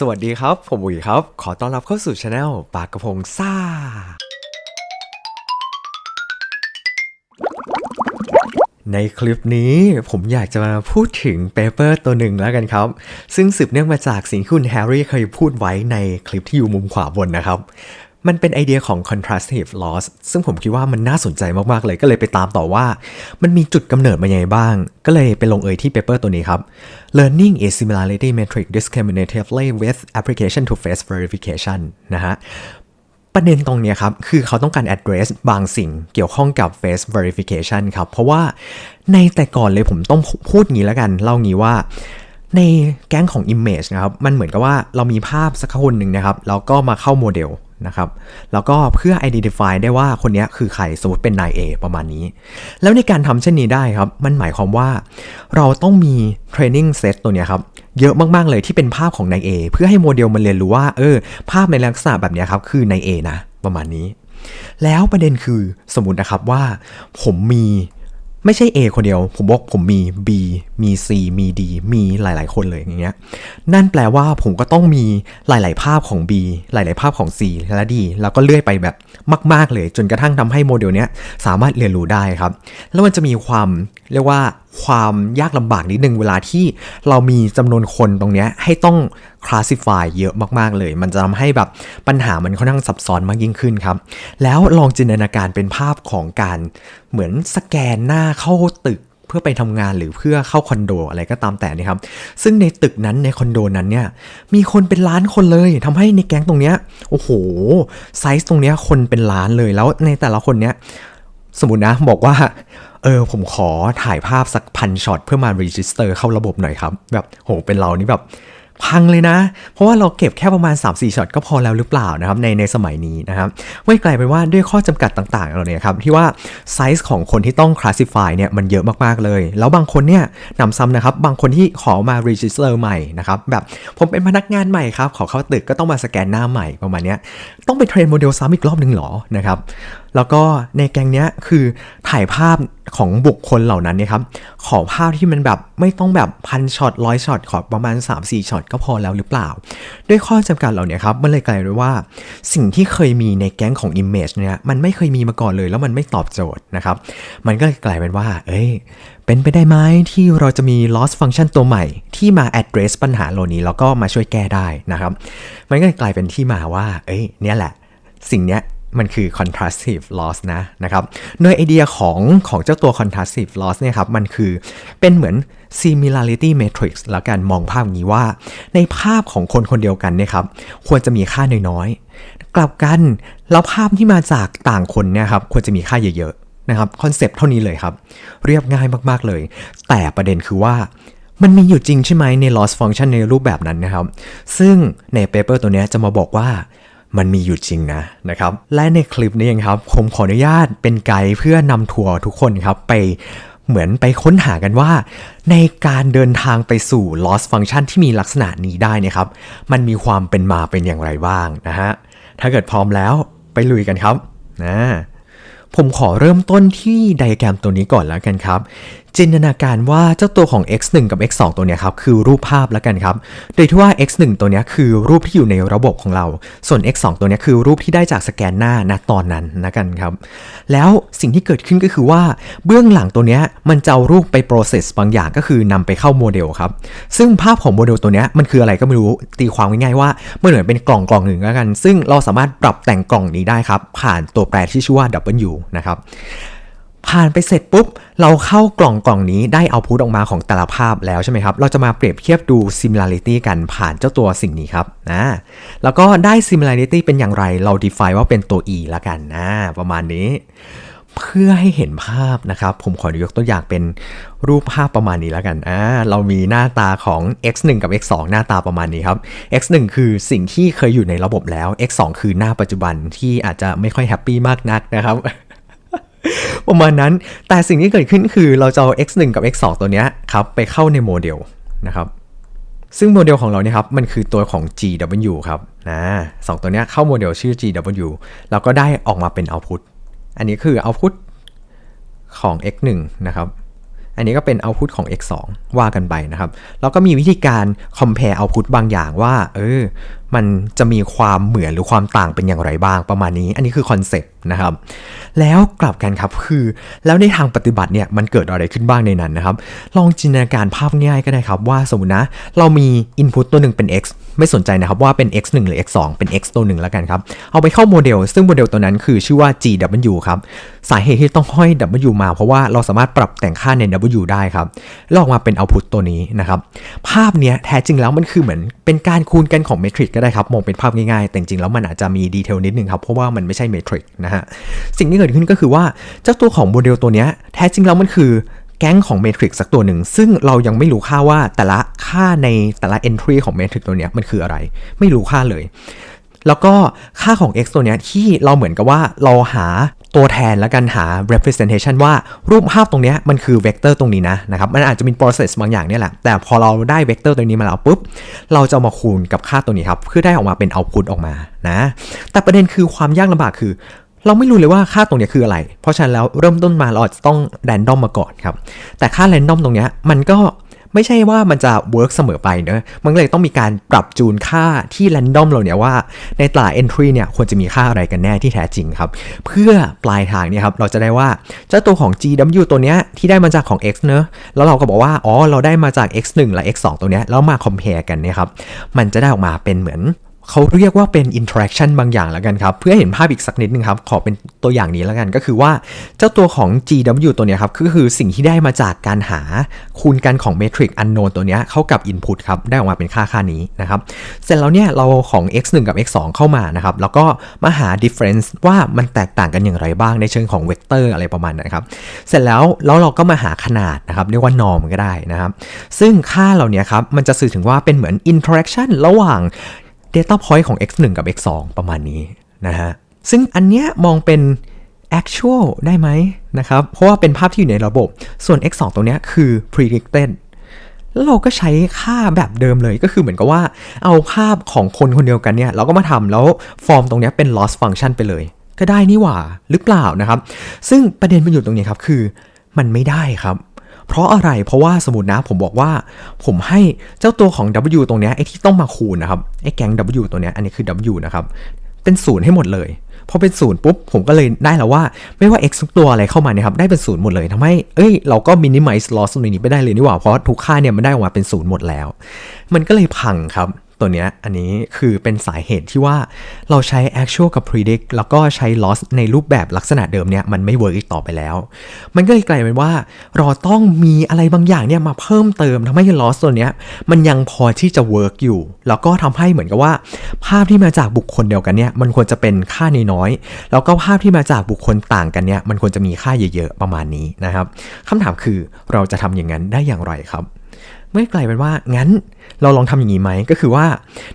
สวัสดีครับ ผมอุ๋ยครับ ขอต้อนรับเข้าสู่ช anel ปากกระพงซ่า ในคลิปนี้ผมอยากจะมาพูดถึงเปเปอร์ตัวหนึ่งแล้วกันครับ ซึ่งสืบเนื่องมาจากสิ่งที่คุณแฮร์รี่เคยพูดไว้ในคลิปที่อยู่มุมขวาบนนะครับ มันเป็นไอเดียของ contrastive loss ซึ่งผมคิดว่ามันน่าสนใจมาก ๆ เลยก็เลยไปตามต่อว่า มันมีจุดกำเนิดมาอย่างไรบ้าง ก็เลยไปลงเอยที่เปเปอร์ตัวนี้ครับ learning a similarity metric discriminatively with application to face verification นะฮะประเด็นตรงนี้ครับ คือเขาต้องการ address บางสิ่งเกี่ยวข้องกับ face verification ครับ เพราะว่าในแต่ก่อนเลยผมต้องพูดงี้แล้วกัน เล่างี้ว่าในแก๊งของ Image นะครับ มันเหมือนกับว่าเรามีภาพสักคนหนึ่งนะครับ แล้วก็มาเข้าโมเดล นะครับแล้วก็เพื่อ identify ได้ว่าคนนี้คือใครสมมติเป็นนาย A ประมาณนี้ แล้วในการทำเช่นนี้ได้ครับ มันหมายความว่าเราต้องมี training set ตัวเนี้ยครับ เยอะมากๆเลยที่เป็นภาพของนาย A เพื่อให้โมเดลมันเรียนรู้ว่า เออ ภาพในลักษณะแบบนี้ครับ คือนาย A นะ ประมาณนี้ แล้วประเด็นคือสมมตินะครับว่า ผมมี ไม่ใช่ A คนเดียว ผมบอกผมมี B มี C มี D มีหลาย ๆ คนเลยอย่างเงี้ย นั่นแปลว่าผมก็ต้องมีหลาย ๆ ภาพของ B หลาย ๆ ภาพของ C และ D แล้วก็เลื่อยไปแบบมาก ๆ เลย จนกระทั่งทำให้โมเดลเนี้ยสามารถเรียนรู้ได้ครับ แล้วมันจะมีความเรียกว่า ความยากลำบากนิดนึงเวลาที่เรามีจำนวนคนตรงเนี้ยให้ต้อง classify เยอะมากๆเลย มันจะทำให้แบบปัญหามันค่อนข้างซับซ้อนมากยิ่งขึ้นครับ แล้วลองจินตนาการเป็นภาพของการเหมือนสแกนหน้าเข้าตึกเพื่อไปทำงานหรือเพื่อเข้าคอนโดอะไรก็ตามแต่นะครับ ซึ่งในตึกนั้นในคอนโดนั้นเนี่ยมีคนเป็นล้านคนเลยทำให้ในแก๊งตรงเนี้ยโอ้โหไซส์ตรงเนี้ยคนเป็นล้านเลยแล้วในแต่ละคนเนี้ย สมมตินะบอกว่า เออผมขอถ่ายภาพสักพันช็อตเพื่อมารีจิสเตอร์เข้าระบบหน่อยครับ แบบโหเป็นเรานี่แบบพังเลยนะ เพราะว่าเราเก็บแค่ประมาณ 3-4ช็อตก็พอแล้วหรือเปล่านะครับในในสมัยนี้นะครับไม่กลายเป็นว่าด้วยข้อจำกัดต่างๆเราเนี่ยครับที่ว่าไซส์ของคนที่ต้อง classify เนี่ยมันเยอะมากๆเลย แล้วบางคนเนี่ยนำซ้ำนะครับ บางคนที่ขอมา register ใหม่นะครับแบบผมเป็นพนักงานใหม่ครับ ขอเข้าตึกก็ต้องมาสแกนหน้าใหม่ประมาณนี้ต้องไปเทรนโมเดลซ้ำอีกรอบหนึ่งหรอนะครับ แล้วก็ในแกงเนี้ยคือถ่ายภาพของบุคคลเหล่านั้นเนี่ยครับ ขอภาพที่มันแบบไม่ต้องแบบพันช็อตร้อยช็อตขอประมาณ 3-4ช็อตก็พอแล้วหรือเปล่า ด้วยข้อจำกัดเหล่านี้ครับ มันเลยกลายเป็นว่า สิ่งที่เคยมีในแก๊งของ Image เนี่ยมันไม่เคยมีมาก่อนเลยแล้วมันไม่ตอบโจทย์นะครับ มันก็เลยกลายเป็นว่า เอ้ยเป็นไปได้ไหมที่เราจะมี loss function ตัวใหม่ ที่มา address ปัญหาเหล่านี้แล้วก็มาช่วยแก้ได้นะครับ มันก็เลยกลายเป็นที่มาว่า เอ้ยเนี่ยแหละ สิ่งเนี้ย มันคือ contrastive loss นะนะครับ โดยไอเดียของของเจ้าตัว contrastive loss เนี่ยครับ มันคือเป็นเหมือน similarity matrix แล้วกันมองภาพงนี้ว่า ในภาพของคนคนเดียวกันเนี่ยครับ ควรจะมีค่าน้อยๆ กลับกัน แล้วภาพที่มาจากต่างคนเนี่ยครับ ควรจะมีค่าเยอะๆ นะครับ คอนเซปต์เท่านี้เลยครับ เรียบง่ายมากๆเลย แต่ประเด็นคือว่ามันมีอยู่จริงใช่ไหมใน loss function ในรูปแบบนั้นนะครับ ซึ่งในเปเปอร์ตัวนี้จะมาบอกว่า มันมีอยู่จริงนะนะครับ และในคลิปนี้เองครับ ผมขออนุญาตเป็นไกด์เพื่อนำทัวร์ทุกคนครับไปเหมือนไปค้นหากันว่า ในการเดินทางไปสู่ loss function ที่มีลักษณะนี้ได้นะครับ มันมีความเป็นมาเป็นอย่างไรบ้างนะฮะ ถ้าเกิดพร้อมแล้วไปลุยกันครับนะผมขอเริ่มต้นที่ไดอะแกรมตัวนี้ก่อนแล้วกันครับ จินตนาการว่าเจ้าตัวของ x1 กับ x2 ตัวเนี้ยครับคือรูปภาพแล้วกันครับ โดยที่ว่า x1 ตัวเนี้ยคือรูปที่อยู่ในระบบของเรา ส่วน x2 ตัวเนี้ยคือรูปที่ได้จากสแกนหน้าณตอนนั้นนะกันครับ แล้วสิ่งที่เกิดขึ้นก็คือว่าเบื้องหลังตัวเนี้ยมันจะเอารูปไป process บางอย่างก็คือนำไปเข้าโมเดลครับ ซึ่งภาพของโมเดลตัวเนี้ยมันคืออะไรก็ไม่รู้ตีความง่ายๆว่ามันเหมือนเป็นกล่องกล่องหนึ่งแล้วกัน ซึ่งเราสามารถปรับแต่งกล่องนี้ได้ครับผ่านตัวแปรที่ชื่อว่า W นะครับ ผ่านไปเสร็จปุ๊บ เราเข้ากล่องกล่องนี้ได้เอาพุทออกมาของแต่ละภาพแล้วใช่ไหมครับ เราจะมาเปรียบเทียบดู similarity กันผ่านเจ้าตัวสิ่งนี้ครับนะแล้วก็ได้ similarity เป็นอย่างไรเรา define ว่าเป็นตัว e ละกันนะประมาณนี้ เพื่อให้เห็นภาพนะครับ ผมขอยกตัวอย่างเป็นรูปภาพประมาณนี้แล้วกันอ่าเรามีหน้าตาของ x1 กับ x2 หน้าตาประมาณนี้ครับ x1 คือสิ่งที่เคยอยู่ในระบบแล้ว x2 คือหน้าปัจจุบันที่อาจจะไม่ค่อยแฮปปี้มากนักนะครับ ประมาณนั้น แต่สิ่งที่เกิดขึ้นคือเราจะเอา x1 กับ x2 ตัวเนี้ยครับไปเข้าในโมเดลนะครับซึ่งโมเดลของเราเนี่ยครับมันคือตัวของ GW ครับนะสองตัวเนี้ยเข้าโมเดลชื่อ GW แล้วก็ได้ออกมาเป็น output อันนี้คือ output ของ x1 นะครับ อันนี้ก็เป็น output ของ x 2ว่ากันไปนะครับ แล้วก็มีวิธีการ compare output บางอย่างว่า เออมันจะมีความเหมือนหรือความต่างเป็นอย่างไรบ้างประมาณนี้ อันนี้คือคอนเซปต์นะครับ แล้วกลับกันครับคือ แล้วในทางปฏิบัติเนี่ยมันเกิดอะไรขึ้นบ้างในนั้นนะครับ ลองจินตนาการภาพง่ายก็ได้ครับ ว่าสมมตินะ เรามี input ตัวหนึ่งเป็น x ไม่สนใจนะครับว่าเป็น x 1 หรือ x 2เป็น x ตัวหนึ่งแล้วกันครับ เอาไปเข้าโมเดล ซึ่งโมเดลตัวนั้นคือชื่อว่า gw ครับ สาเหตุที่ต้องห้อย w มา เพราะว่าเราสามารถปรับแต่งค่าใน w ได้ครับลออกมาเป็น output ตัวนี้นะครับ ภาพเนี้ยแท้จริงแล้วมันคือเหมือนเป็นการคูณกันของเมทริกก็ได้ครับ มองเป็นภาพง่ายๆ แต่จริงๆแล้วมันอาจจะมีดีเทลนิดนึงครับ เพราะว่ามันไม่ใช่เมทริกนะฮะ สิ่งที่เกิดขึ้นก็คือว่าเจ้าตัวของโมเดลตัวนี้แท้จริงแล้วมันคือแก๊งของเมทริกสักตัวหนึ่ง ซึ่งเรายังไม่รู้ค่าว่าแต่ละค่าในแต่ละ entry ของเมทริกตัวนี้มันคืออะไร ไม่รู้ค่าเลยแล้วก็ค่าของ x ตัวเนี้ยที่เราเหมือนกับว่าเราหา ตัวแทนแล้วกันหา representation ว่ารูปภาพตรงนี้มันคือเวกเตอร์ตรงนี้นะนะครับ มันอาจจะมี process บางอย่างเนี่ยแหละ แต่พอเราได้เวกเตอร์ตัวนี้มาแล้วปุ๊บ เราจะมาคูณกับค่าตัวนี้ครับ เพื่อได้ออกมาเป็น output ออกมานะ แต่ประเด็นคือความยากลำบากคือ เราไม่รู้เลยว่าค่าตรงนี้คืออะไร เพราะฉะนั้นแล้วเริ่มต้นมาเราอาจจะต้องแรนดอมมาก่อนครับ แต่ค่าแรนดอมตรงนี้มันก็ ไม่ใช่ว่ามันจะเวิร์กเสมอไปเนอะมันเลยต้องมีการปรับจูนค่าที่แรนดอมเราเนี่ยว่าในแต่ละ entry เนี่ยควรจะมีค่าอะไรกันแน่ที่แท้จริงครับ เพื่อปลายทางเนี่ยครับเราจะได้ว่าเจ้าตัวของ GW ตัวเนี้ยที่ได้มาจากของ x เนอะแล้วเราก็บอกว่าอ๋อเราได้มาจาก x 1 และ x 2 ตัวเนี้ยแล้วมา compare กันเนี่ยครับมันจะได้ออกมาเป็นเหมือน เขาเรียกว่าเป็น interaction บางอย่างแล้วกันครับ เพื่อให้เห็นภาพอีกสักนิดนึงครับ ขอเป็นตัวอย่างนี้แล้วกันก็คือว่าเจ้าตัวของ GW ตัวเนี้ยครับก็คือสิ่งที่ได้มาจากการหาคูณกันของ matrix unknown ตัวเนี้ยเข้ากับ input ครับ ได้ออกมาเป็นค่าค่านี้นะครับ เสร็จแล้วเนี่ยเราของ x 1 กับ x 2เข้ามานะครับ แล้วก็มาหา difference ว่ามันแตกต่างกันอย่างไรบ้างในเชิงของ vector อะไรประมาณนั้นครับเสร็จแล้วแล้วเราก็มาหาขนาดนะครับเรียกว่า norm ก็ได้นะครับ ซึ่งค่าเหล่านี้ครับมันจะสื่อถึงว่าเป็นเหมือน interaction ระหว่าง Data Point ของ x 1 กับ x 2 ประมาณนี้นะฮะ ซึ่งอันเนี้ยมองเป็น actual ได้ไหมนะครับ เพราะว่าเป็นภาพที่อยู่ในระบบ ส่วน x 2ตัวเนี้ยคือ predicted แล้วเราก็ใช้ค่าแบบเดิมเลยก็คือเหมือนกับว่าเอาภาพของคนคนเดียวกันเนี่ย เราก็มาทำแล้วฟอร์มตรงเนี้ยเป็น loss function ไปเลย ก็ได้นี่หว่าหรือเปล่านะครับ ซึ่งประเด็นมันอยู่ตรงนี้ครับคือมันไม่ได้ครับ เพราะอะไรเพราะว่าสมมตินะผมบอกว่า ผมให้เจ้าตัวของ W ตรงนี้ไอ้ที่ต้องมาคูณนะครับไอ้แก๊ง W ตัวนี้อันนี้คือ W นะครับเป็นศูนย์ให้หมดเลยพอเป็นศูนย์ปุ๊บ ผมก็เลยได้แล้วว่า ไม่ว่า x ทุกตัวอะไรเข้ามาเนี่ยครับได้เป็นศูนย์หมดเลยทำให้เอ้ยเราก็ minimize loss ตรงนี้ไปได้เลยนี่หว่าเพราะทุกค่าเนี่ยมันได้ออกมาเป็นศูนย์หมดแล้ว มันก็เลยพังครับ ตัวเนี้ยอันนี้คือเป็นสาเหตุที่ว่าเราใช้ actual กับ predict แล้วก็ใช้ loss ในรูปแบบลักษณะเดิมเนี่ยมันไม่ work อีกต่อไปแล้ว มันก็เลยกลายเป็นว่า เราต้องมีอะไรบางอย่างเนี่ยมาเพิ่มเติมทำให้ loss ตัวเนี้ยมันยังพอที่จะ work อยู่ แล้วก็ทำให้เหมือนกับว่า ภาพที่มาจากบุคคลเดียวกันเนี่ยมันควรจะเป็นค่าน้อยๆแล้วก็ภาพที่มาจากบุคคลต่างกันเนี่ยมันควรจะมีค่าเยอะๆประมาณนี้นะครับคำถามคือเราจะทำอย่างนั้นได้อย่างไรครับ ไม่กลายเป็นว่างั้นเราลองทำอย่างนี้ไหมก็คือว่า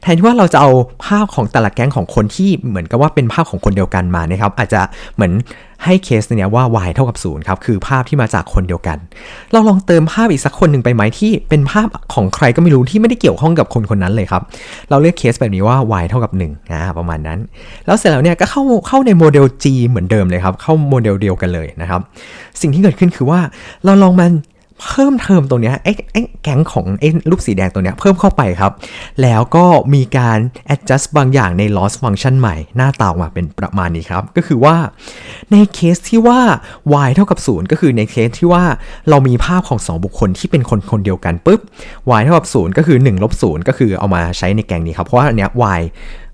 แทนที่ว่าเราจะเอาภาพของแต่ละแก๊งของคนที่เหมือนกับว่าเป็นภาพของคนเดียวกันมานะครับ อาจจะเหมือนให้เคสเนี้ยว่า y เท่ากับ0ครับคือภาพที่มาจากคนเดียวกัน เราลองเติมภาพอีกสักคนหนึ่งไปไหมที่เป็นภาพของใครก็ไม่รู้ที่ไม่ได้เกี่ยวข้องกับคนคนนั้นเลยครับ เราเลือกเคสแบบนี้ว่า y เท่ากับ1นะประมาณนั้น แล้วเสร็จแล้วเนี่ยก็เข้าเข้าในโมเดล G เหมือนเดิมเลยครับเข้าโมเดลเดียวกันเลยนะครับ สิ่งที่เกิดขึ้นคือว่าเราลองมัน เพิ่มเทอมตัวเนี้ไอ้ไอ้แก๊งของไอ้ลูกสีแดงตัวเนี้ยเพิ่มเข้าไปครับ แล้วก็มีการ adjust บางอย่างใน loss function ใหม่ หน้าตาออกมาเป็นประมาณนี้ครับ ก็คือว่าในเคสที่ว่า y เท่ากับ 0 ก็คือในเคสที่ว่าเรามีภาพของ 2 บุคคลที่เป็นคนคนเดียวกันปุ๊บ y เท่ากับ 0 ก็คือ1ลบ0ก็คือเอามาใช้ในแก๊งนี้ครับ เพราะว่าอันเนี้ย y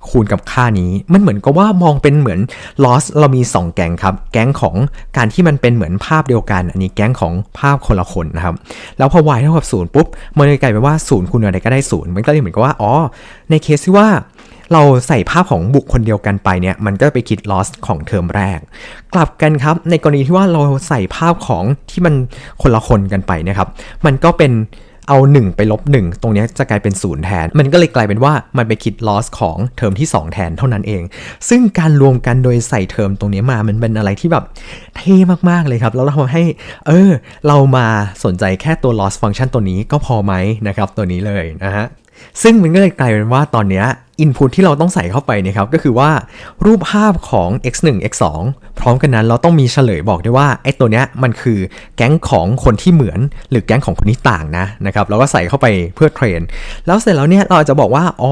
คูณกับค่านี้ มันเหมือนกับว่ามองเป็นเหมือน loss เรามี 2 แก๊งครับ แก๊งของการที่มันเป็นเหมือนภาพเดียวกัน อันนี้แก๊งของภาพคนละคนนะครับ แล้วพอ y เท่ากับ0ปุ๊บ มันเลยกลายเป็นว่า0คูณอะไรก็ได้0มันก็เลยเหมือนกับว่า อ๋อ ในเคสที่ว่าเราใส่ภาพของบุคคลเดียวกันไปเนี่ย มันก็ไปคิด loss ของเทอมแรก กลับกันครับ ในกรณีที่ว่าเราใส่ภาพของที่มันคนละคนกันไปเนะครับ มันก็เป็น เอา 1 ไปลบ 1 ตรงนี้จะกลายเป็น0แทน มันก็เลยกลายเป็นว่ามันไปคิด loss ของเทอมที่ 2 แทนเท่านั้นเอง ซึ่งการรวมกันโดยใส่เทอมตรงนี้มามันเป็นอะไรที่แบบเท่มากๆเลยครับ แล้วเราทำให้ เออ เรามาสนใจแค่ตัว loss function ตัวนี้ก็พอไหมนะครับ ตัวนี้เลยนะฮะซึ่งมันก็เลยกลายเป็นว่าตอนเนี้ย input ที่เราต้องใส่เข้าไปเนะครับ ก็คือว่ารูปภาพของ x 1 x 2 พร้อมกันนั้นเราต้องมีเฉลยบอกด้วยว่าไอ้ตัวเนี้ยมันคือแก๊งของคนที่เหมือน หรือแก๊งของคนที่ต่างนะนะครับเราก็ใส่เข้าไปเพื่อเทรน แล้วเสร็จแล้วเนี่ยเราจจะบอกว่าอ๋อ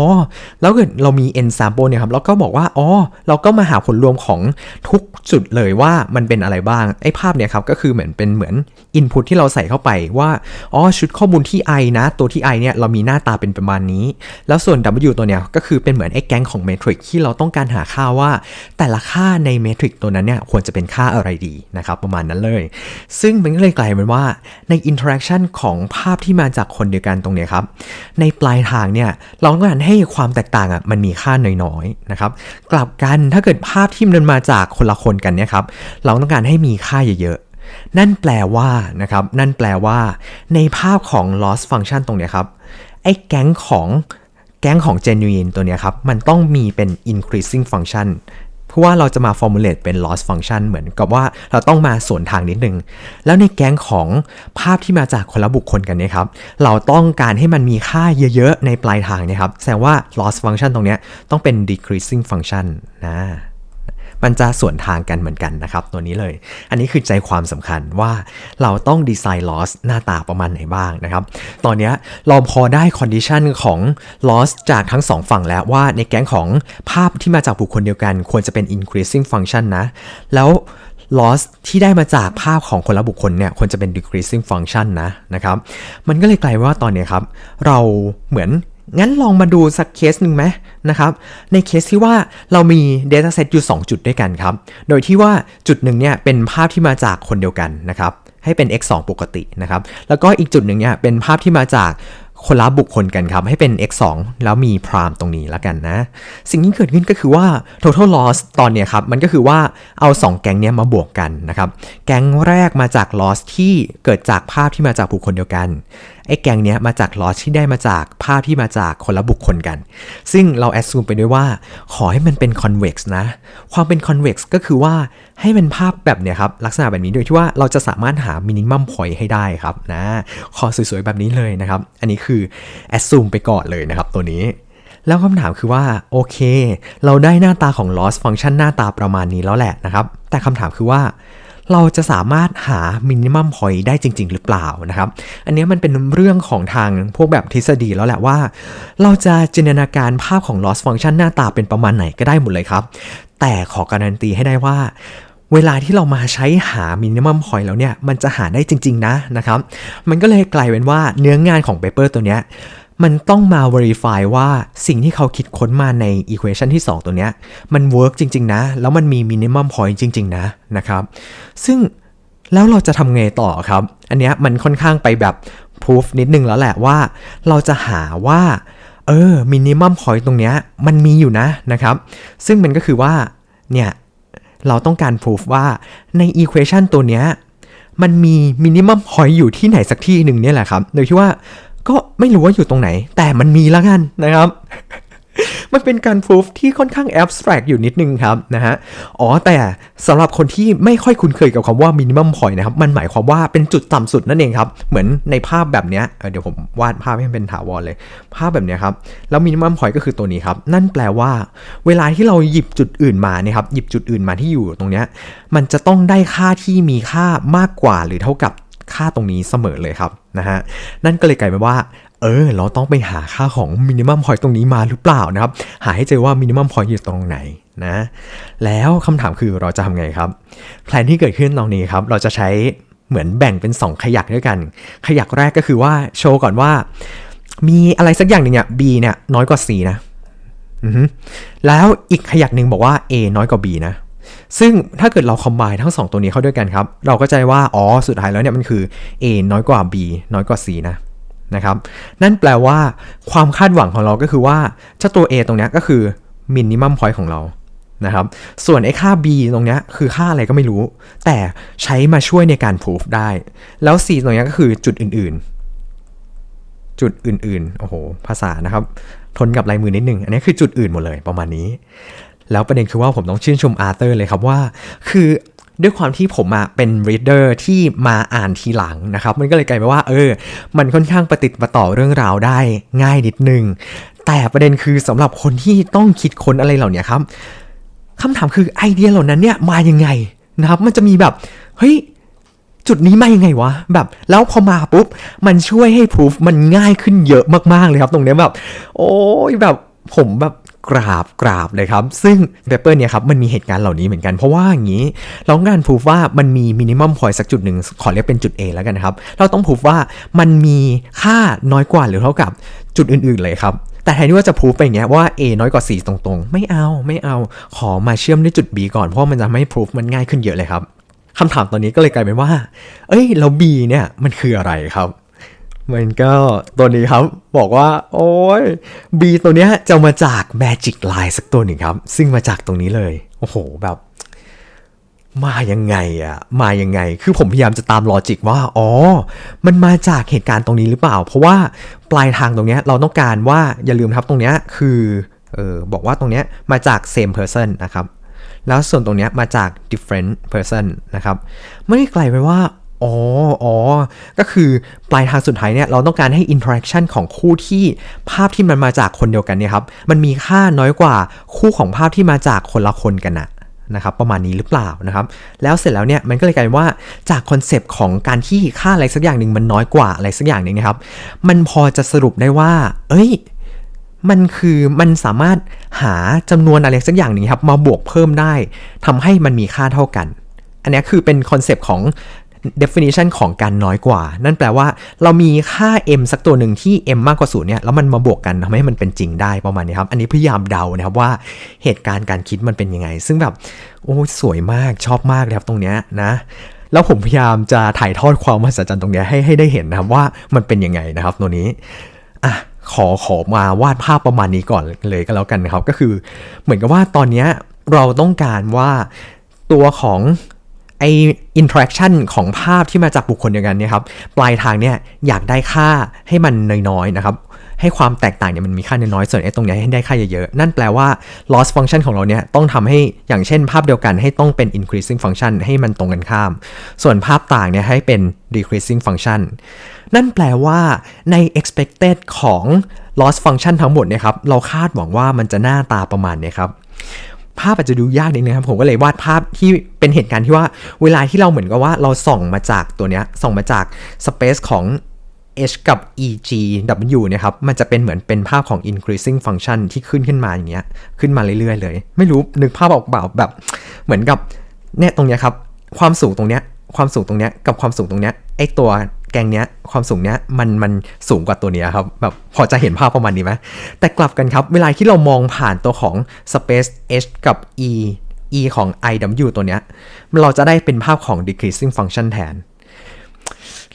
แล้วเกิดเรามี n sample เนี่ยครับเราก็บอกว่าอ๋อเราก็มาหาผลรวมของทุกจุดเลยว่ามันเป็นอะไรบ้างไอ้ภาพเนี่ยครับก็คือเหมือนเป็นเหมือน input ที่เราใส่เข้าไปว่าอ๋อชุดข้อมูลที่ i นะ ตัวที่ i เนี่ยเรามีหน้าตาเป็นประมาณนี้ แล้วส่วน w ตัวเนี้ยก็คือือเป็นเหมือนไอ้แก๊งของเมทริกที่เราต้องการหาค่าว่า แต่ละค่าในเมทริกตัวนั้นเนี่ยควรจะเป็นค่าอะไรดีนะครับประมาณนั้นเลย ซึ่งมันก็เลยกลายเป็นว่าในอินเทอร์แอคชั่นของภาพที่มาจากคนเดียวกันตรงนี้ครับ ในปลายทางเนี่ยเราต้องการให้ความแตกต่างอะมันมีค่าน้อยๆนะครับกลับกันถ้าเกิดภาพที่มันมาจากคนละคนกันเนี่ยครับเราต้องการให้มีค่าเยอะๆ นั่นแปลว่านะครับนั่นแปลว่า ในภาพของ loss function ตรงนี้ครับไอ้แก๊งของ แก๊งของ genuine ตัวนี้ครับ มันต้องมีเป็น increasing function เพราะว่าเราจะมา formulate เป็น loss function เหมือนกับว่าเราต้องมาสวนทางนิดนึง แล้วในแก๊งของภาพที่มาจากคนละบุคคลกันเนี่ยครับ เราต้องการให้มันมีค่าเยอะๆ ในปลายทางเนี่ยครับ แสดงว่า loss function ตรงนี้ต้องเป็น decreasing function นะ มันจะส่วนทางกันเหมือนกันนะครับ ตัวนี้เลย อันนี้คือใจความสำคัญว่าเราต้องดีไซน์ loss หน้าตาประมาณไหนบ้างนะครับ ตอนนี้เราพอได้ condition ของ loss จากทั้งสองฝั่งแล้วว่าในแก๊งของภาพที่มาจากบุคคลเดียวกัน ควรจะเป็น increasing function นะ แล้ว loss ที่ได้มาจากภาพของคนละบุคคลเนี่ยควรจะเป็น decreasing function นะนะครับ มันก็เลยกลายว่าตอนนี้ครับ เราเหมือน งั้นลองมาดูสักเคสหนึ่งไหมนะครับ ในเคสที่ว่าเรามี Dataset อยู่ 2 จุดด้วยกันครับ โดยที่ว่าจุดหนึ่งเนี่ยเป็นภาพที่มาจากคนเดียวกันนะครับ ให้เป็น x 2ปกตินะครับ แล้วก็อีกจุดหนึ่งเนี่ยเป็นภาพที่มาจากคนละบุคคลกันครับ ให้เป็น x 2แล้วมี prime ตรงนี้แล้วกันนะ สิ่งที่เกิดขึ้นก็คือว่า total loss ตอนเนี้ยครับ มันก็คือว่าเอา 2 แก๊งเนี้ยมาบวกกันนะครับ แก๊งแรกมาจาก loss ที่เกิดจากภาพที่มาจากบุคคลเดียวกัน ไอ้แกงเนี้ยมาจากลอสที่ได้มาจากภาพที่มาจากคนละบุคคลกัน ซึ่งเราแอดซูมไปด้วยว่า ขอให้มันเป็น convex นะ ความเป็น convex ก็คือว่าให้มันภาพแบบเนี้ยครับ ลักษณะแบบนี้โดยที่ว่าเราจะสามารถหา minimum point ให้ได้ครับนะขอสวยๆแบบนี้เลยนะครับ อันนี้คือแอดซูมไปก่อนเลยนะครับตัวนี้แล้วคำถามคือว่าโอเค เราได้หน้าตาของ loss function หน้าตาประมาณนี้แล้วแหละนะครับ แต่คำถามคือว่า เราจะสามารถหา minimum point ได้จริง ๆ หรือเปล่านะครับ อันนี้มันเป็นเรื่องของทางพวกแบบทฤษฎีแล้วแหละว่า เราจะจินตนาการภาพของ loss function หน้าตาเป็นประมาณไหนก็ได้หมดเลยครับ แต่ขอการันตีให้ได้ว่าเวลาที่เรามาใช้หา minimum point แล้วเนี่ย มันจะหาได้จริง ๆ นะนะครับ มันก็เลยกลายเป็นว่าเนื้องานของ paper ตัวเนี้ย มันต้องมา verify ว่าสิ่งที่เขาคิดค้นมาใน equation ที่ 2 ตัวเนี้ย มัน work จริง ๆ นะ แล้วมันมี minimum point จริง ๆ นะนะครับ ซึ่งแล้วเราจะทำไงต่อครับ อันเนี้ยมันค่อนข้างไปแบบ proof นิดนึงแล้วแหละว่า เราจะหาว่า เออ minimum point ตรงเนี้ยมันมีอยู่นะนะครับ ซึ่งมันก็คือว่า เนี่ย เราต้องการ proof ว่าใน equation ตัวเนี้ยมันมี minimum point อยู่ที่ไหนสักที่หนึ่งเนี่ยแหละครับ โดยที่ว่า ก็ไม่รู้ว่าอยู่ตรงไหน แต่มันมีแล้วกันนะครับ มันเป็นการพิสูจที่ค่อนข้าง abstract อยู่นิดนึงครับนะฮะ อ๋อแต่สำหรับคนที่ไม่ค่อยคุ้นเคยกับคำว่า minimum point นะครับ มันหมายความว่าเป็นจุดต่ำสุดนั่นเองครับ เหมือนในภาพแบบเนี้ยเเดี๋ยวผมวาดภาพให้มันเป็นถาวรเลย ภาพแบบเนี้ยครับ แล้ว minimum point ก็คือตัวนี้ครับ นั่นแปลว่า เวลาที่เราหยิบจุดอื่นมาเนี่ยครับ หยิบจุดอื่นมาที่อยู่ตรงเนี้ย มันจะต้องได้ค่าที่มีค่ามากกว่าหรือเท่ากับ ค่าตรงนี้เสมอเลยครับนะฮะนั่นก็เลยกลายเป็นว่าเออเราต้องไปหาค่าของ minimum point ตรงนี้มาหรือเปล่านะครับ หาให้เจอว่า minimum point อยู่ตรงไหนนะ แล้วคำถามคือเราจะทำไงครับ แผนที่เกิดขึ้นตรงนี้ครับ เราจะใช้เหมือนแบ่งเป็น 2 ขยักด้วยกัน ขยักแรกก็คือว่าโชว์ก่อนว่า มีอะไรสักอย่างหนึ่งเนี่ย b เนี่ยน้อยกว่า c นะอือฮึแล้วอีกขยักหนึ่งบอกว่า a น้อยกว่า b นะ ซึ่งถ้าเกิดเราคอมไบทั้งสองตัวนี้เข้าด้วยกันครับ เราก็จะว่า อ๋อ สุดท้ายแล้วเนี่ยมันคือ a น้อยกว่า b น้อยกว่า c นะนะครับนั่นแปลว่าความคาดหวังของเราก็คือว่าเจ้าตัว a ตรงเนี้ยก็คือ minimum point ของเรานะครับส่วนไอ้ค่า b ตรงเนี้ยคือค่าอะไรก็ไม่รู้ แต่ใช้มาช่วยในการ proof ได้ แล้ว c ตรงเนี้ยก็คือจุดอื่นๆ จุดอื่นๆ โอ้โห ภาษานะครับ ทนกับลายมือนิดนึง อันนี้คือจุดอื่นหมดเลยประมาณนี้ แล้วประเด็นคือว่าผมต้องชื่นชมอาร์เตอร์เลยครับว่า คือด้วยความที่ผมอะเป็น reader ที่มาอ่านทีหลังนะครับ มันก็เลยกลายเป็นว่า เออ มันค่อนข้างประติดประต่อเรื่องราวได้ง่ายนิดนึง แต่ประเด็นคือสำหรับคนที่ต้องคิดค้นอะไรเหล่านี้ครับคำถามคือไอเดียเหล่านั้นเนี่ยมายังไงนะครับ มันจะมีแบบ เฮ้ย จุดนี้มายังไงวะ แบบ แล้วพอมาปุ๊บ มันช่วยให้พิสูจมันง่ายขึ้นเยอะมากๆเลยครับ ตรงเนี้ยแบบ โอ้ยแบบผมแบบ กราบกราบเลยครับ ซึ่งเปเปอร์เนี่ยครับมันมีเหตุการณ์เหล่านี้เหมือนกัน เพราะว่าอย่างนี้เราต้องการพิสูจว่ามันมีมินิมัมพอยสักจุดหนึ่งขอเรียกเป็นจุด A แล้วกันนะครับ เราต้องพิสูจว่ามันมีค่าน้อยกว่าหรือเท่ากับจุดอื่นๆเลยครับแต่แทนที่ว่าจะพูดไปอย่างเงี้ยว่า A น้อยกว่า 4 ตรงๆ ไม่เอาไม่เอาขอมาเชื่อมด้วยจุด B ก่อนเพราะมันจะไม่พูดมันง่ายขึ้นเยอะเลยครับคำถามตอนนี้ก็เลยกลายเป็นว่า เอ้ยแล้ว B เนี่ยมันคืออะไรครับ มันก็ตัวนี้ครับบอกว่า โอ้ย B ตัวเนี้ยจะมาจาก Magic Line สักตัวหนึ่งครับ ซึ่งมาจากตรงนี้เลย โอ้โหแบบ มายังไงอะมายังไง คือผมพยายามจะตามลอจิกว่า อ๋อ มันมาจากเหตุการณ์ตรงนี้หรือเปล่า เพราะว่าปลายทางตรงเนี้ยเราต้องการว่าอย่าลืมครับตรงเนี้ยคือเออบอกว่าตรงเนี้ยมาจาก same person นะครับ แล้วส่วนตรงเนี้ยมาจาก different person นะครับ ไม่ได้ไกลไปว่า อ๋ออ๋อ ก็คือปลายทางสุดท้ายเนี่ยเราต้องการให้ interaction ของคู่ที่ภาพที่มันมาจากคนเดียวกันเนี่ยครับ มันมีค่าน้อยกว่าคู่ของภาพที่มาจากคนละคนกันนะนะครับประมาณนี้หรือเปล่านะครับ แล้วเสร็จแล้วเนี่ยมันก็เลยกลายว่าจากคอนเซปต์ของการที่ค่าอะไรสักอย่างหนึ่งมันน้อยกว่าอะไรสักอย่างหนึ่งนะครับ มันพอจะสรุปได้ว่า เอ้ย มันคือมันสามารถหาจำนวนอะไรสักอย่างหนึ่งครับมาบวกเพิ่มได้ทำให้มันมีค่าเท่ากัน อันนี้คือเป็นคอนเซปต์ของ definition ของการน้อยกว่า นั่นแปลว่าเรามีค่า m สักตัวหนึ่งที่ m มากกว่าศูนย์เนี่ยแล้วมันมาบวกกันทำให้มันเป็นจริงได้ประมาณนี้ครับ อันนี้พยายามเดานะครับว่าเหตุการณ์การคิดมันเป็นยังไง ซึ่งแบบโอ้สวยมากชอบมากเลยครับตรงเนี้ยนะแล้วผมพยายามจะถ่ายทอดความมหัศจรรย์ตรงเนี้ยให้ให้ได้เห็นนะครับว่ามันเป็นยังไงนะครับตัวนี้อะขอขอมาวาดภาพประมาณนี้ก่อนเลยก็แล้วกันนะครับ ก็คือเหมือนกับว่าตอนนี้เราต้องการว่าตัวของ ไออินเทอร์แอคชั่นของภาพที่มาจากบุคคลเดียวกันเนี่ยครับปลายทางเนี่ยอยากได้ค่าให้มันน้อยๆนะครับให้ความแตกต่างเนี่ยมันมีค่าน้อยๆส่วนไอ้ตรงเนี้ยให้ได้ค่าเยอะๆ นั่นแปลว่า loss function ของเราเนี่ยต้องทำให้อย่างเช่นภาพเดียวกันให้ต้องเป็น increasing function ให้มันตรงกันข้าม ส่วนภาพต่างเนี่ยให้เป็น decreasing function นั่นแปลว่าใน expected ของ loss function ทั้งหมดเนี่ยครับเราคาดหวังว่ามันจะหน้าตาประมาณเนี้ครับ ภาพอาจจะดูยากนิดนึงครับผมก็เลยวาดภาพที่เป็นเหตุการณ์ที่ว่าเวลาที่เราเหมือนกับว่าเราส่องมาจากตัวเนี้ยส่องมาจาก space ของ h กับ e g w เนี่ยครับ มันจะเป็นเหมือนเป็นภาพของ increasing function ที่ขึ้นขึ้นมาอย่างเงี้ย ขึ้นมาเรื่อยๆเลย ไม่รู้นึกภาพออกเปล่าแบบ เหมือนกับเนี่ยตรงเนี้ยครับ ความสูงตรงเนี้ย ความสูงตรงเนี้ย กับความสูงตรงเนี้ย ไอตัว กงเนี้ยความสูงเนี้ยมันมันสูงกว่าตัวเนี้ยครับแบบพอจะเห็นภาพประมาณนี้ไหมแต่กลับกันครับ เวลาที่เรามองผ่านตัวของ space h กับ e e ของ i w ตัวเนี้ยเราจะได้เป็นภาพของ decreasing function แทน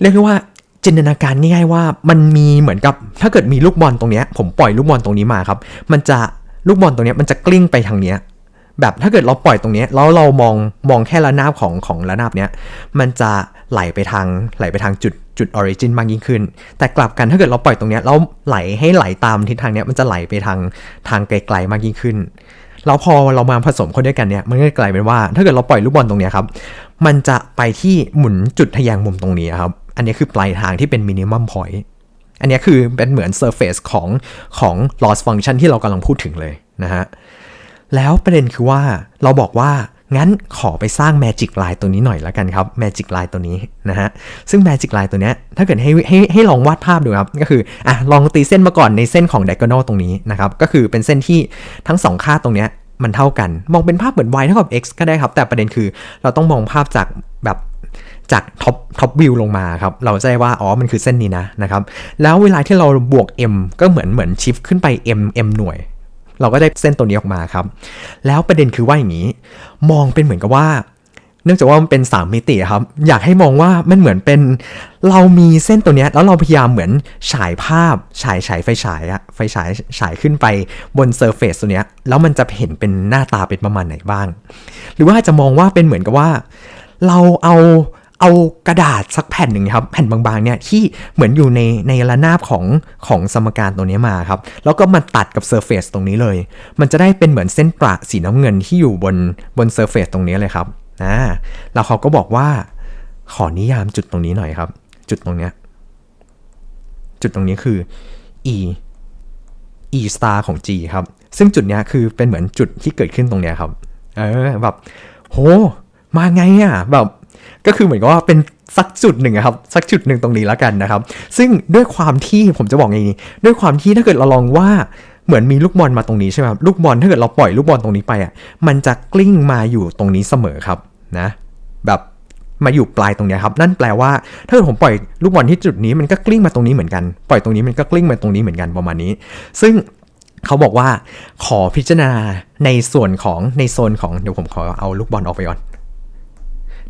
เรียกได้ว่าจินตนาการง่ายๆว่ามันมีเหมือนกับถ้าเกิดมีลูกบอลตรงเนี้ยผมปล่อยลูกบอลตรงนี้มาครับ มันจะลูกบอลตรงเนี้ยมันจะกลิ้งไปทางเนี้ย แบบถ้าเกิดเราปล่อยตรงนี้แล้วเรามองมองแค่ระนาบของของระนาบเนี้ยมันจะไหลไปทางไหลไปทางจุดจุดออริจินมากยิ่งขึ้น แต่กลับกันถ้าเกิดเราปล่อยตรงนี้แล้วไหลให้ไหลตามทิศทางเนี้ยมันจะไหลไปทางทางไกลๆมากยิ่งขึ้นแล้วพอเรามาผสมเข้าด้วยกันเนี่ยมันก็กลายเป็นว่า ถ้าเกิดเราปล่อยลูกบอลตรงนี้ครับมันจะไปที่หมุนจุดทะแยงมุมตรงนี้ครับอันนี้คือปลายทางที่เป็น minimum point อันนี้คือเป็นเหมือน surface ของของ loss function ที่เรากำลังพูดถึงเลยนะฮะ แล้วประเด็นคือว่าเราบอกว่างั้นขอไปสร้าง magic line ตัวนี้หน่อยและกันครับ magic line ตัวนี้นะฮะ ซึ่ง magic line ตัวเนี้ยถ้าเกิดให้ให้ให้ลองวาดภาพดูครับ ก็คืออะลองตีเส้นมาก่อนในเส้นของ diagonal ตรงนี้นะครับ ก็คือเป็นเส้นที่ทั้งสองค่าตรงเนี้ยมันเท่ากัน มองเป็นภาพเหมือน y เท่ากับ x ก็ได้ครับ แต่ประเด็นคือเราต้องมองภาพจากแบบจากท็อปท็อปวิวลงมาครับ เราจะได้ว่า อ๋อ มันคือเส้นนี้นะนะครับ แล้วเวลาที่เราบวก m ก็เหมือนเหมือนชิฟขึ้นไป m m หน่วย เราก็ได้เส้นตัวนี้ออกมาครับ แล้วประเด็นคือว่าอย่างนี้ มองเป็นเหมือนกับว่า เนื่องจากว่ามันเป็น 3 มิติครับ อยากให้มองว่ามันเหมือนเป็น เรามีเส้นตัวนี้แล้วเราพยายามเหมือนฉายภาพฉายฉายไฟฉายอะไฟฉายฉายขึ้นไปบนเซอร์เฟซตัวนี้แล้วมันจะเห็นเป็นหน้าตาเป็นประมาณไหนบ้าง หรือว่าจะมองว่าเป็นเหมือนกับว่า เราเอา เอากระดาษสักแผ่นหนึ่งครับ แผ่นบางๆเนี่ยที่เหมือนอยู่ในในระนาบของของสมการตัวนี้มาครับ แล้วก็มาตัดกับเซอร์เฟซตรงนี้เลย มันจะได้เป็นเหมือนเส้นประสีน้ำเงินที่อยู่บนบนเซอร์เฟซตรงนี้เลยครับนะแล้วเขาก็บอกว่าขอนิยามจุดตรงนี้หน่อยครับ จุดตรงเนี้ยจุดตรงนี้คือ e e star ของ g ครับ ซึ่งจุดเนี้ยคือเป็นเหมือนจุดที่เกิดขึ้นตรงเนี้ยครับ เออแบบ โห มาไงอะแบบ ก็คือเหมือนกับว่าเป็นสักจุดหนึ่งอะครับสักจุดหนึ่งตรงนี้แล้วกันนะครับ ซึ่งด้วยความที่ผมจะบอกไงดีด้วยความที่ถ้าเกิดเราลองว่าเหมือนมีลูกบอลมาตรงนี้ใช่ไหมครับลูกบอลถ้าเกิดเราปล่อยลูกบอลตรงนี้ไปอะมันจะกลิ้งมาอยู่ตรงนี้เสมอครับนะ แบบมาอยู่ปลายตรงนี้ครับ นั่นแปลว่า ถ้าเกิดผมปล่อยลูกบอลที่จุดนี้มันก็กลิ้งมาตรงนี้เหมือนกัน ปล่อยตรงนี้มันก็กลิ้งมาตรงนี้เหมือนกันประมาณนี้ ซึ่งเขาบอกว่าขอพิจารณาในส่วนของในโซนของเดี๋ยวผมขอเอาลูกบอลออกไปก่อน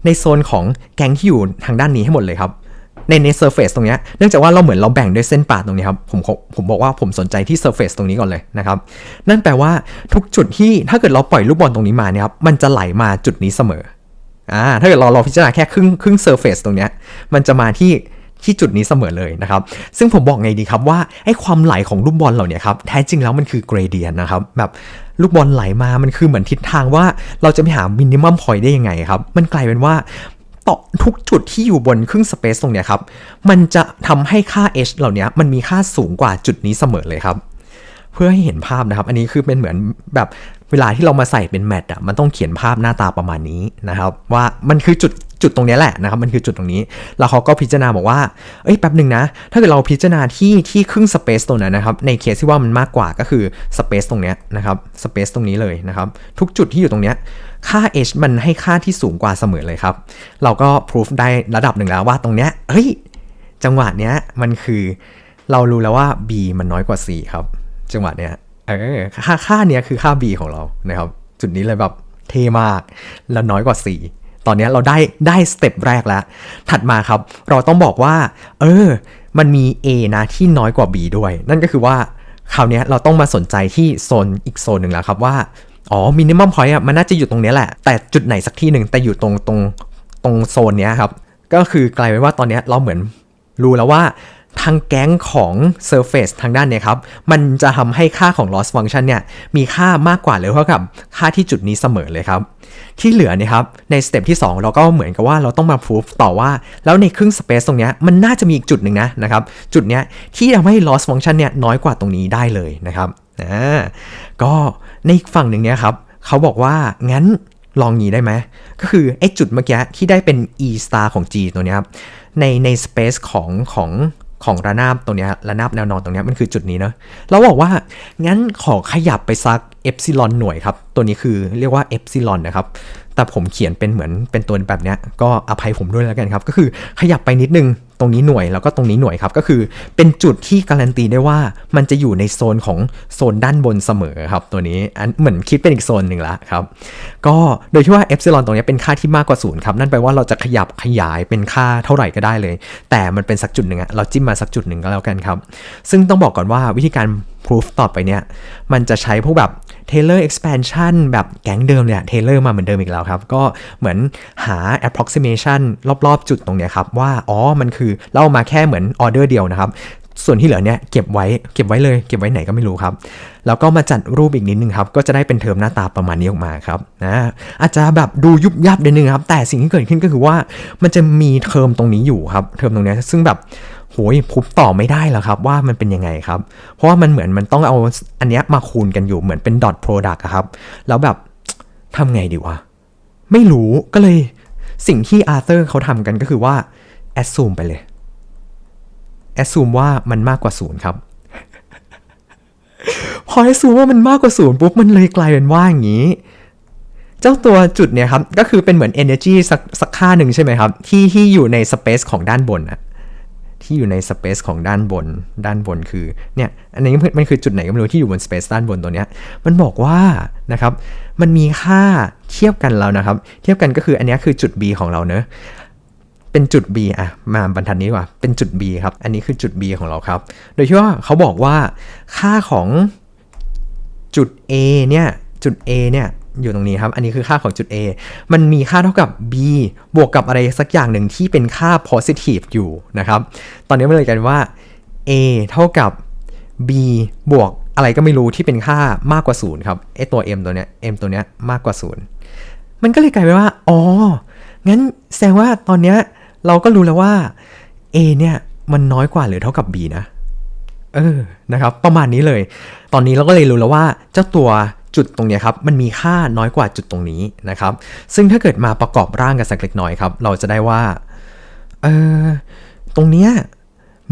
ในโซนของแกงที่อยู่ทางด้านนี้ให้หมดเลยครับ ในในเซอร์เฟซตรงเนี้ยเนื่องจากว่าเราเหมือนเราแบ่งด้วยเส้นปาดตรงนี้ครับผมผมบอกว่าผมสนใจที่เซอร์เฟซตรงนี้ก่อนเลยนะครับ นั่นแปลว่าทุกจุดที่ถ้าเกิดเราปล่อยลูกบอลตรงนี้มาเนี่ยครับมันจะไหลมาจุดนี้เสมออ่าถ้าเกิดเราเราพิจารณาแค่ครึ่งครึ่งเซอร์เฟซตรงเนี้ยมันจะมาที่ ที่จุดนี้เสมอเลยนะครับ ซึ่งผมบอกไงดีครับว่าไอ้ความไหลของลูกบอลเหล่านี้ครับแท้จริงแล้วมันคือเกรเดียนนะครับแบบลูกบอลไหลมามันคือเหมือนทิศทางว่าเราจะไปหามินิมัมพอยต์ได้ยังไงครับมันกลายเป็นว่าต่อทุกจุดที่อยู่บนครึ่งสเปซตรงเนี้ยครับมันจะทำให้ค่า h เหล่านี้มันมีค่าสูงกว่าจุดนี้เสมอเลยครับ เพื่อให้เห็นภาพนะครับ อันนี้คือเป็นเหมือนแบบ เวลาที่เรามาใส่เป็นแมทอะมันต้องเขียนภาพหน้าตาประมาณนี้นะครับว่ามันคือจุดจุดตรงนี้แหละนะครับมันคือจุดตรงนี้ แล้วเขาก็พิจารณาบอกว่าเอ้ยแป๊บหนึ่งนะ ถ้าเกิดเราพิจารณาที่ที่ครึ่งสเปซตรงนั้นนะครับในเคสที่ว่ามันมากกว่าก็คือสเปซตรงนี้นะครับสเปซตรงนี้เลยนะครับทุกจุดที่อยู่ตรงนี้ค่า h มันให้ค่าที่สูงกว่าเสมอเลยครับ เราก็พิสูจได้ระดับหนึ่งแล้วว่าตรงเนี้ยเฮ้ยจังหวะเนี้ยมันคือเรารู้แล้วว่า b มันน้อยกว่า c ครับ จังหวะเนี้ย เออค่าค่าเนี้ยคือค่า b ของเรานะครับ จุดนี้เลยแบบเท่มากแล้วน้อยกว่า c ตอนนี้เราได้ได้สเต็ปแรกแล้ว ถัดมาครับ เราต้องบอกว่า เออ มันมี a นะที่น้อยกว่า b ด้วย นั่นก็คือว่าคราวนี้เราต้องมาสนใจที่โซนอีกโซนหนึ่งแล้วครับว่า อ๋อมินิมัมพอยต์อะมันน่าจะอยู่ตรงนี้แหละ แต่จุดไหนสักที่หนึ่งแต่อยู่ตรงตรงตรงโซนเนี้ยครับ ก็คือกลายเป็นว่าตอนนี้เราเหมือนรู้แล้วว่า ทางแก๊งของ Surface ทางด้านเนี้ยครับ มันจะทำให้ค่าของ loss function เนี่ยมีค่ามากกว่าหรือเท่ากับค่าที่จุดนี้เสมอเลยครับ ที่เหลือเนี่ยครับ ในสเต็ปที่ 2 เราก็เหมือนกับว่าเราต้องมาพูฟต่อว่า แล้วในครึ่งสเปซตรงเนี้ยมันน่าจะมีอีกจุดหนึ่งนะนะครับ จุดเนี้ยที่ทำให้ loss function เนี่ยน้อยกว่าตรงนี้ได้เลยนะครับอ่าก็ในอีกฝั่งหนึ่งเนี่ยครับเขาบอกว่างั้นลองงี้ได้ไหม ก็คือไอ้จุดเมื่อกี้ที่ได้เป็น e star ของ g ตัวเนี้ยครับ ในใน space ของของ ของระนาบตรงเนี้ยระนาบแนวนอนตรงเนี้ยมันคือจุดนี้เนาะเราบอกว่างั้นขอขยับไปซักเอฟซิลอนหน่วยครับ ตัวนี้คือเรียกว่าเอฟซิลอนนะครับ แต่ผมเขียนเป็นเหมือนเป็นตัวแบบเนี้ยก็อภัยผมด้วยแล้วกันครับ ก็คือขยับไปนิดนึง ตรงนี้หน่วยแล้วก็ตรงนี้หน่วยครับก็คือเป็นจุดที่การันตีได้ว่ามันจะอยู่ในโซนของโซนด้านบนเสมอครับตัวนี้อันเหมือนคิดเป็นอีกโซนหนึ่งละครับก็โดยที่ว่าเอฟซิลอนตรงนี้เป็นค่าที่มากกว่าศูนย์ครับนั่นแปลว่าเราจะขยับขยายเป็นค่าเท่าไหร่ก็ได้เลย แต่มันเป็นสักจุดหนึ่งเราจิ้มมาสักจุดหนึ่งก็แล้วกันครับ ซึ่งต้องบอกก่อนว่าวิธีการ proof ต่อไปเนี่ย มันจะใช้พวกแบบ Taylor expansion แบบแก๊งเดิมเนี่ย Taylor มาเหมือนเดิมอีกแล้วครับ ก็เหมือนหา approximation รอบๆ จุดตรงเนี้ยครับ ว่า อ๋อ มันคือเราเอามาแค่เหมือนออเดอร์เดียวนะครับ ส่วนที่เหลือเนี่ยเก็บไว้เก็บไว้เลย เก็บไว้ไหนก็ไม่รู้ครับ แล้วก็มาจัดรูปอีกนิดนึงครับ ก็จะได้เป็นเทอมหน้าตาประมาณนี้ออกมาครับนะอาจจะแบบดูยุบยับนิดนึงครับ แต่สิ่งที่เกิดขึ้นก็คือว่ามันจะมีเทอมตรงนี้อยู่ครับ เทอมตรงนี้ซึ่งแบบโหยพุบต่อไม่ได้แล้วครับว่ามันเป็นยังไงครับ เพราะว่ามันเหมือนมันต้องเอาอันเนี้ยมาคูณกันอยู่เหมือนเป็น dot product อะครับ แล้วแบบทำไงดีวะ ไม่รู้ก็เลยสิ่งที่อาร์เธอร์เขาทำกันก็คือว่า assume ไปเลย assume ว่ามันมากกว่าศูนย์ครับ พอ assume ว่ามันมากกว่าศูนย์ปุ๊บมันเลยกลายเป็นว่าอย่างนี้ เจ้าตัวจุดเนี่ยครับ ก็คือเป็นเหมือน energy สักสักค่าหนึ่งใช่ไหมครับ ที่ที่อยู่ใน space ของด้านบนอะที่อยู่ใน space ของด้านบน ด้านบนคือ เนี่ย อันนี้มันคือจุดไหนก็ไม่รู้ที่อยู่บน space ด้านบนตัวเนี้ย มันบอกว่านะครับ มันมีค่าเทียบกันแล้วนะครับ เทียบกันก็คืออันนี้คือจุด b ของเราเนอะ เป็นจุด b อะมาบรรทัดนี้ดีกว่า เป็นจุด b ครับ อันนี้คือจุด b ของเราครับ โดยที่ว่าเขาบอกว่าค่าของจุด a เนี่ย จุด a เนี่ย อยู่ตรงนี้ครับ อันนี้คือค่าของจุด A มันมีค่าเท่ากับ B บวกกับอะไรสักอย่างหนึ่งที่เป็นค่า positive อยู่นะครับ ตอนนี้มันเลยกันว่า A เท่ากับ B บวกอะไรก็ไม่รู้ที่เป็นค่ามากกว่าศูนย์ครับไอตัว M ตัวเนี้ย M ตัวเนี้ยมากกว่าศูนย์มันก็เลยกลายเป็นว่า อ๋อ งั้นแสดงว่าตอนเนี้ย เราก็รู้แล้วว่า A เนี่ยมันน้อยกว่าหรือเท่ากับ B นะ เออ นะครับ ประมาณนี้เลย ตอนนี้เราก็เลยรู้แล้วว่าเจ้าตัวจุดตรงนี้ครับ มันมีค่าน้อยกว่าจุดตรงนี้นะครับ ซึ่งถ้าเกิดมาประกอบร่างกันสักเล็กน้อยครับ เราจะได้ว่า เออ ตรงเนี้ย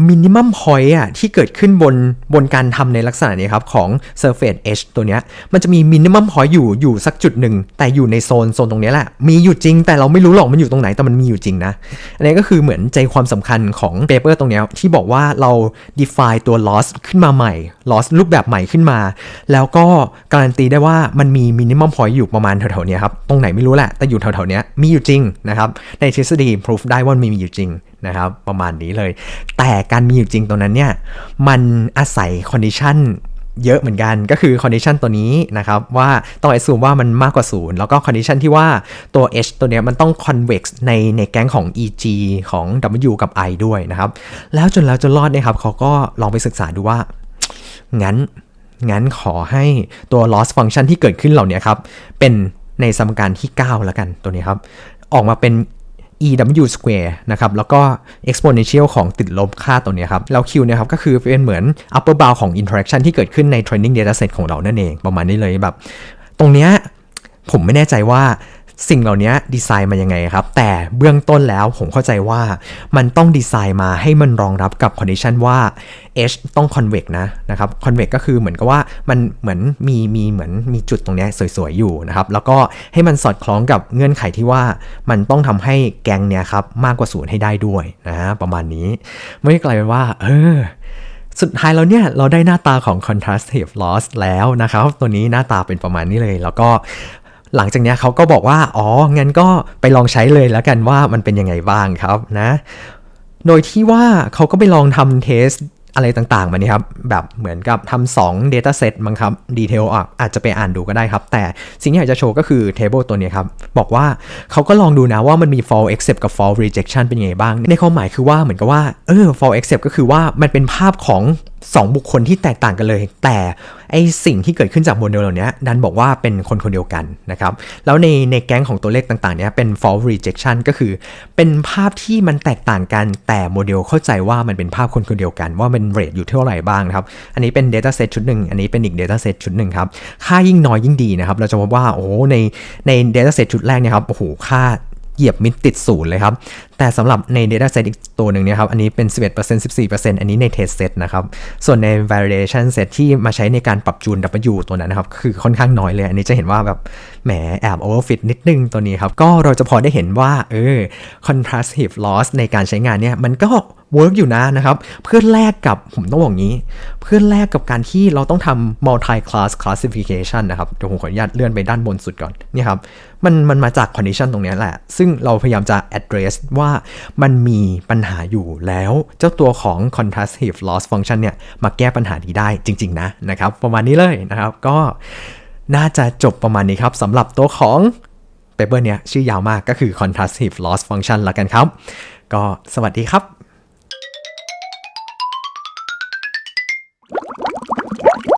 มินิมัมพอยต์อะที่เกิดขึ้นบนบนการทำในลักษณะนี้ครับ ของ Surface Edge ตัวเนี้ยมันจะมีมินิมัมพอยต์อยู่อยู่สักจุดหนึ่ง แต่อยู่ในโซนโซนตรงนี้แหละ มีอยู่จริง แต่เราไม่รู้หรอกมันอยู่ตรงไหนแต่มันมีอยู่จริงนะ อันนี้ก็คือเหมือนใจความสำคัญของเปเปอร์ตรงนี้ที่บอกว่าเรา define ตัว loss ขึ้นมาใหม่ loss รูปแบบใหม่ขึ้นมา แล้วก็การันตีได้ว่ามันมี minimum point อยู่ประมาณแถวๆนี้ครับตรงไหนไม่รู้แหละแต่อยู่แถวๆนี้มีอยู่จริงนะครับในทฤษฎี proof ได้ว่ามันมีอยู่จริง นะครับประมาณนี้เลย แต่การมีอยู่จริงตรงนั้นเนี่ยมันอาศัย condition เยอะเหมือนกันก็คือ condition ตัวนี้นะครับว่าต้องไอซูมว่ามันมากกว่าศูนย์แล้วก็ condition ที่ว่าตัว h ตัวเนี้ยมันต้อง convex ในในแก๊งของ eg ของ w กับ i ด้วยนะครับ แล้วจนแล้วจนรอดเนี่ยครับเขาก็ลองไปศึกษาดูว่า งั้น งั้นขอให้ตัว loss function ที่เกิดขึ้นเหล่านี้ครับ เป็นในสมการที่ 9 แล้วกันตัวนี้ครับ ออกมาเป็น ew square นะครับ แล้วก็ exponential ของติดลบค่าตัวนี้ครับ แล้ว q เนี่ยครับก็คือเป็นเหมือน upper bound ของ interaction ที่เกิดขึ้นใน training dataset ของเรานั่นเอง ประมาณนี้เลยแบบ ตรงเนี้ยผมไม่แน่ใจว่า สิ่งเหล่านี้ดีไซน์มายังไงครับ แต่เบื้องต้นแล้วผมเข้าใจว่ามันต้องดีไซน์มาให้มันรองรับกับ condition ว่า h ต้อง convex นะนะครับ convex ก็คือเหมือนกับว่ามันเหมือนมีมีเหมือนมีจุดตรงนี้สวยๆ อยู่นะครับ แล้วก็ให้มันสอดคล้องกับเงื่อนไขที่ว่ามันต้องทำให้แกงเนี้ยครับมากกว่าศูนย์ให้ได้ด้วยนะประมาณนี้ ไม่ไกลายเป็นว่า เออสุดท้ายแล้วเนี่ยเราได้หน้าตาของ contrastive loss แล้วนะครับ ตัวนี้หน้าตาเป็นประมาณนี้เลย แล้วก็ หลังจากนี้เขาก็บอกว่า อ๋อ งั้นก็ไปลองใช้เลยแล้วกันว่ามันเป็นยังไงบ้างครับนะ โดยที่ว่าเขาก็ไปลองทำเทสอะไรต่างๆมานี่ครับ แบบเหมือนกับทำ2 data set มั้งครับ ดีเทลอะอาจจะไปอ่านดูก็ได้ครับ แต่สิ่งที่อยากจะโชว์ก็คือ table ตัวนี้ครับ บอกว่าเขาก็ลองดูนะว่ามันมี fall accept กับ fall rejection เป็นยังไงบ้าง ในความหมายคือว่าเหมือนกับว่า เออ fall accept ก็คือว่ามันเป็นภาพของ 2บุคคลที่แตกต่างกันเลย แต่ไอสิ่งที่เกิดขึ้นจากโมเดลเหล่านี้ดันบอกว่าเป็นคนคนเดียวกันนะครับ แล้วในในแก๊งของตัวเลขต่างๆเนี้ยเป็น false rejection ก็คือ เป็นภาพที่มันแตกต่างกัน แต่โมเดลเข้าใจว่ามันเป็นภาพคนคนเดียวกัน ว่ามันเรทอยู่เท่าไหร่บ้างนะครับ อันนี้เป็น data set ชุดหนึ่งอันนี้เป็นอีก data set ชุดหนึ่งครับ ค่ายิ่งน้อยยิ่งดีนะครับ เราจะพบว่าโอ้ในใน data set ชุดแรกเนี่ยครับโอ้โหค่า เหยียบมิดติดศูนย์เลยครับ แต่สำหรับใน data set อีกตัวหนึ่งเนี่ยครับ อันนี้เป็น 11% 14%อันนี้ใน test set นะครับ ส่วนใน Variation set ที่มาใช้ในการปรับจูน W ตัวนั้นนะครับ คือค่อนข้างน้อยเลย อันนี้จะเห็นว่าแบบแหมแอบ overfit นิดนึงตัวนี้ครับ ก็เราจะพอได้เห็นว่าเออ contrastive loss ในการใช้งานเนี่ยมันก็ เวิร์กอยู่นะนะครับ เพื่อแลกกับผมต้องบอกงี้ เพื่อแลกกับการที่เราต้องทำ multi class classification นะครับเดี๋ยวผมขออนุญาตเลื่อนไปด้านบนสุดก่อนนี่ครับมันมันมาจาก condition ตรงนี้แหละ ซึ่งเราพยายามจะ address ว่ามันมีปัญหาอยู่แล้ว เจ้าตัวของ contrastive loss function เนี่ย มาแก้ปัญหานี้ได้จริง ๆ นะนะครับ ประมาณนี้เลยนะครับก็น่าจะจบประมาณนี้ครับสำหรับตัวของเปเปอร์เนี้ยชื่อยาวมากก็คือ contrastive loss function ละกันครับ ก็สวัสดีครับ